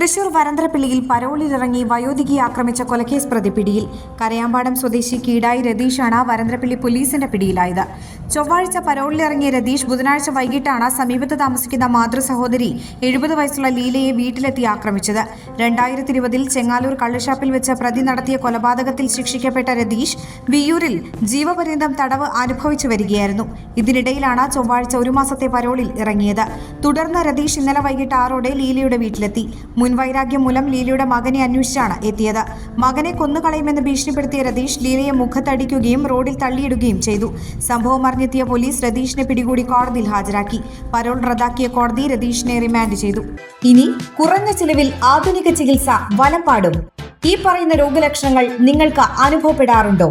തൃശൂർ വരന്തരപ്പിള്ളിയിൽ പരോളിലിറങ്ങി വയോധികയെ ആക്രമിച്ച കൊലക്കേസ് പ്രതി പിടിയിൽ. കരയാമ്പാടം സ്വദേശി കീടായി രതീഷാണ് വരന്തരപ്പിള്ളി പോലീസിന്റെ പിടിയിലായത്. ചൊവ്വാഴ്ച പരോളിലിറങ്ങിയ രതീഷ് ബുധനാഴ്ച വൈകിട്ടാണ് സമീപത്ത് താമസിക്കുന്ന മാതൃ സഹോദരി എഴുപത് വയസ്സുള്ള ലീലയെ വീട്ടിലെത്തി ആക്രമിച്ചത്. രണ്ടായിരത്തി ഇരുപതിൽ ചെങ്ങാലൂർ കള്ളുഷാപ്പിൽ വെച്ച് പ്രതി നടത്തിയ കൊലപാതകത്തിൽ ശിക്ഷിക്കപ്പെട്ട രതീഷ് വിയൂരിൽ ജീവപര്യന്തം തടവ് അനുഭവിച്ചു വരികയായിരുന്നു. ഇതിനിടയിലാണ് ചൊവ്വാഴ്ച ഒരു മാസത്തെ പരോളിൽ ഇറങ്ങിയത്. തുടർന്ന് രതീഷ് ഇന്നലെ വൈകിട്ട് ആറോടെ ലീലയുടെ വീട്ടിലെത്തി. മുൻവൈരാഗ്യം മൂലം ലീലയുടെ മകനെ അന്വേഷിച്ചാണ് എത്തിയത്. മകനെ കൊന്നുകളയുമെന്ന് ഭീഷണിപ്പെടുത്തിയ രതീഷ് ലീലയെ മുഖത്തടിക്കുകയും റോഡിൽ തള്ളിയിടുകയും ചെയ്തു. സംഭവം അറിഞ്ഞെത്തിയ പോലീസ് രതീഷിനെ പിടികൂടി കോടതിയിൽ ഹാജരാക്കി. പരോൾ റദ്ദാക്കിയ കോടതി രതീഷിനെ റിമാൻഡ് ചെയ്തു. ഇനി കുറഞ്ഞ ചിലവിൽ ആധുനിക ചികിത്സ വലപ്പാടും ഈ പറയുന്ന രോഗലക്ഷണങ്ങൾ നിങ്ങൾക്ക് അനുഭവപ്പെടാറുണ്ടോ?